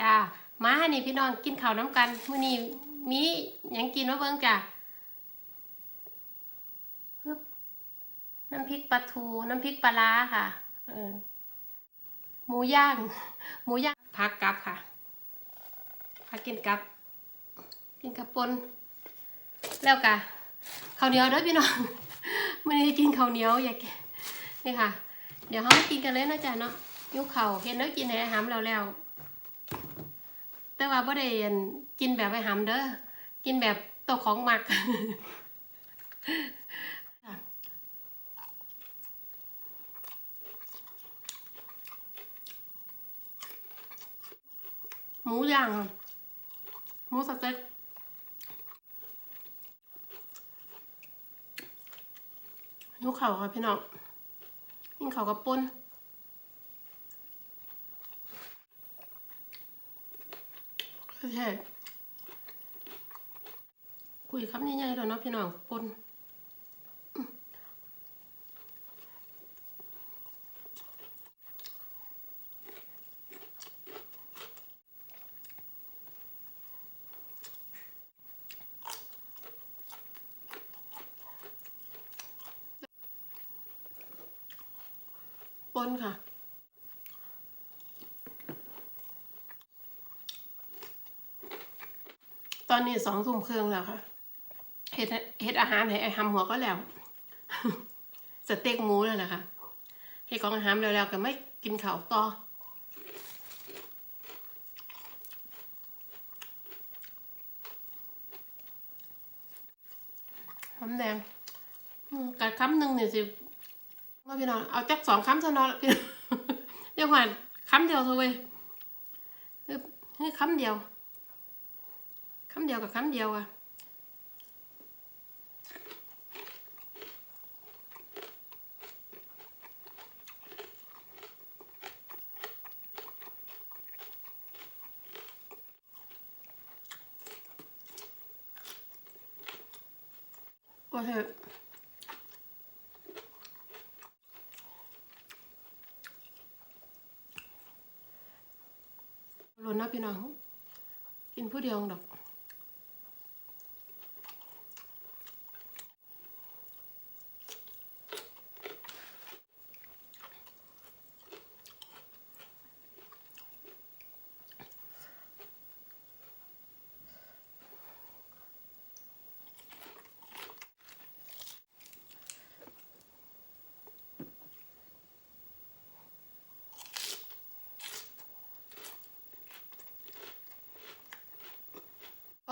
จ้ามาให้นี่พี่น้องกินข้าวน้ำกันมื้อนี้มีหยังกินมาเบิ่งจ้าน้ำพริกปลาทูน้ำพริกปลาร้าค่ะเออหมูย่าง หมูย่างผักกับค่ะผักกินกับ กินกับปนแล้วกะข้าวเหนียวเด้อพี่น้องมื้อนี้กินข้าวเหนียวอยากนี่ค่ะ เดี๋ยวเรามากินกันเลยนะจ๊ะเนาะยุคเขาวเห็นแล้วกินให้อาหารแล้วแล้ว แต่ว่าบ่ได้กินแบบไปหำเด้อกินแบบตัวของหมักหมูย่างหมูสเต็กยุคเขาค่ะพี่น้องกินเขาวกับปุ้น ใช่คุยคำใหญ่ๆแล้วเนาะพี่น้องปนปนค่ะ ตอนนี้สองทุ่มครึ่งแล้วค่ะเฮ็ดเฮ็ดอาหารให้ไอ้หำหัวก็แล้ว สเต็กหมูเลยนะคะเฮ็ดของอาหารแล้วๆก็ไม่กินข้าวต่อหอมแดงกัดคำหนึ่งเนี่ยสิว่าพี่น้องเอาจักสองคำซะนาะพี่เดี๋ยวก่อนคำเดียวเถอะเว้ยเฮ้เฮ้ยคำเดียว คำเดียวกับคำเดียวอะโอเคหล่นนะพี่น้อง กินผู้เดียวดอก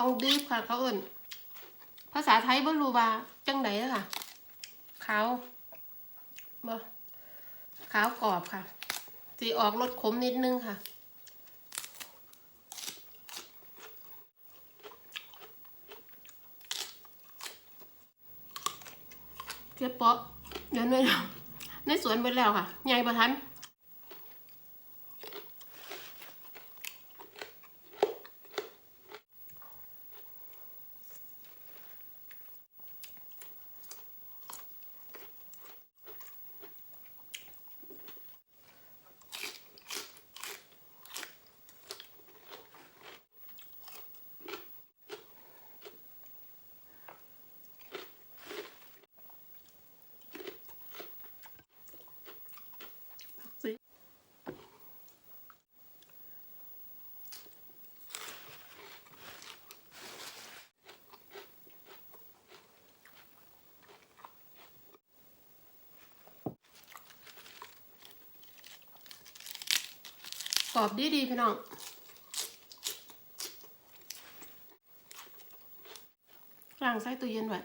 อองดีฟค่ะ เขาเอิ่นภาษาไทยบ่รู้ว่าจังไหนอะค่ะขาวบ่ขาวกรอบค่ะสีออกรสขมนิดนึงค่ะเก็บเปาะเดี๋ยวในในสวนไปแล้วค่ะใหญ่ประทัน สิ กรอบดีดีพี่น้องล้างใส่ตู้เย็นไว้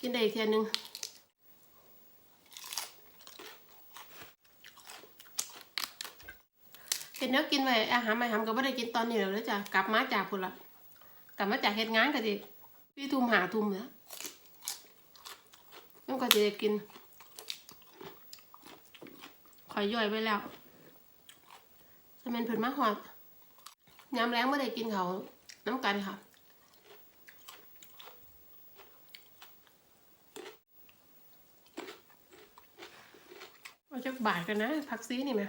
กินได้อีกเทียหนึงเห็นแล้วกินไปอาหารไม่ทำก็ไม่ได้กินตอนนี้แล้วจ้ะกลับมาจากพุ่นละ กลับมาจากเหตุงานก็สิพี่ทุมหาทุมแล้วมันก็จะได้กินขอยย่อยไปแล้วสมันเพิ่นมาหอดยำแรงไม่ได้กินเขาน้ำกันค่ะเราจะบ่ายกันนะผักซีนี่ไหม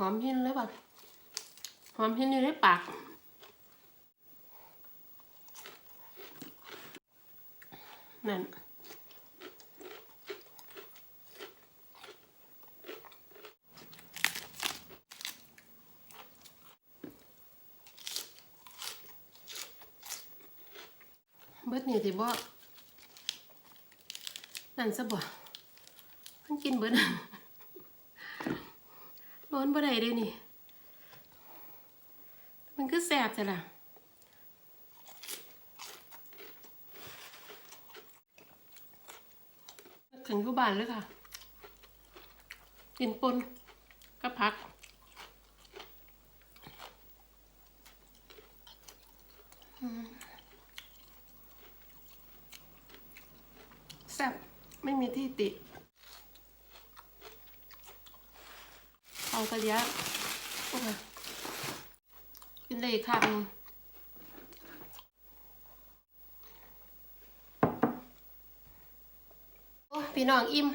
หอมหินเลยป่ะหอมหินอยู่ในปากนั่นเบิดนี่สิบ่นั่นซะบ่มันกินเบิดร้อ นบ่ได้เด้นี่ มันคือแสบจ้ะล่ะถึงทุบานเลยค่ะ กินปนกับผักแซ่บไม่มีที่ติ เอากระเดียะโอ้ยกินได้คำหนึ่งโอ้พี่น้องอิ่ม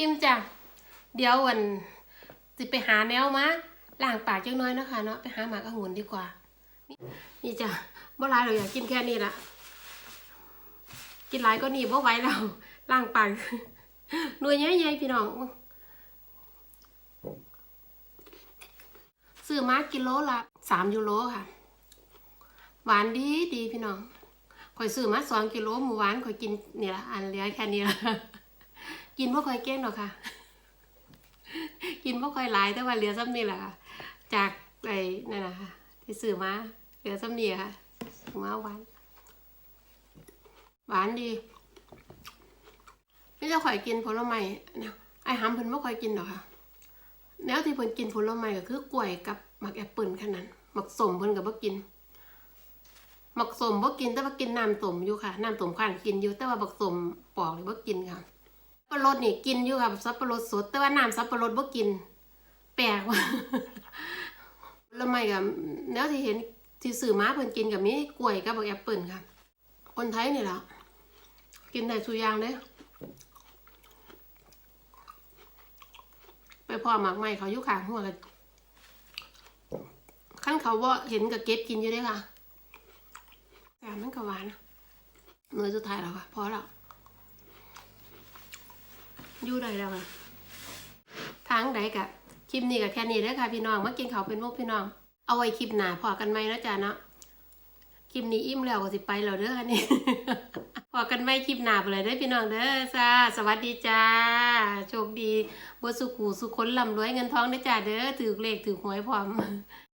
อิ่มจ้ะ เดี๋ยววันสิไปหาแนวมาล้างปากจังน้อยนะคะเนาะไปหาหมากองุ่นดีกว่า นี่จ้ะบ่หลายเราอยากกินแค่นี้ละกินหลายก็หนีบ่ไหวแล้วล่างปากหน่วยใหญ่ๆพี่น้อง ซื้อมากิโลละสามยูโรค่ะ หวานดีดีพี่น้องข่อยซื้อมาสองกิโลหมูหวานข่อยกินนี่ละอันเหลือแค่นี้ละกินบ่ค่อยเก่งหรอกค่ะ กินบ่ค่อยหลายแต่ว่าเหลือซ้ำนี่แหละค่ะ จากไอ้นั่นนะคะที่ซื้อมาเหลือซ้ำนี่ค่ะซื้อมาหวานหวานดีไม่จะข่อยกินผลไม้นะไอ้หำเพิ่นไม่ค่อยกินหรอกค่ะ แนวที่เพิ่นกินผลไม้ก็คือกล้วยกับหมักแอปเปิลแค่นั้นหมักสมเพิ่นก็บ่กินหมักสมบ่กินแต่ว่ากินน้ำสมอยู่ค่ะน้ำสมข้างกินอยู่แต่ว่าบักสมปอกนี่บ่กินค่ะสับปะรดนี่กินอยู่ค่ะสับปะรดสด แต่ว่าน้ำสับปะรดบ่กิน แปลกว่ะผลไม้ก็แนวที่เห็นที่ซื้อมาเพิ่นกินก็มีกล้วยกับบักแอปเปิลค่ะ คนไทยนี่แหละกินได้ทุกอย่างเล ไปพอหมากใหม่เขาอยุขางหัวกันขั้นเขาว่าเห็นกับเก็บกินอยู่เด้วยค่ะแต่มันก็หวานนะหน่วยสุดท้ายแล้วค่ะพอแล้วอยู่ได้แล้วค่ะทางใดกะคลิปนี้กับแค่นี้เด้อค่ะพี่น้องมากินเขาวเป็นพวกพี่น้อง เอาไว้คลิปหน้าพอกันไหมนะจ๊ะเนาะ คลิปนี้อิ่มแล้วก็สิไปแล้วเด้อค่ะนี่พอกันไม่คลิปหนาไปเลยได้พี่น้องเด้อจ้าสวัสดีจ้า โชคดีบ่สุขูสุขคนร่ำรวยเงินทองได้จ้าเด้อถือเลขถือหวยพร้อม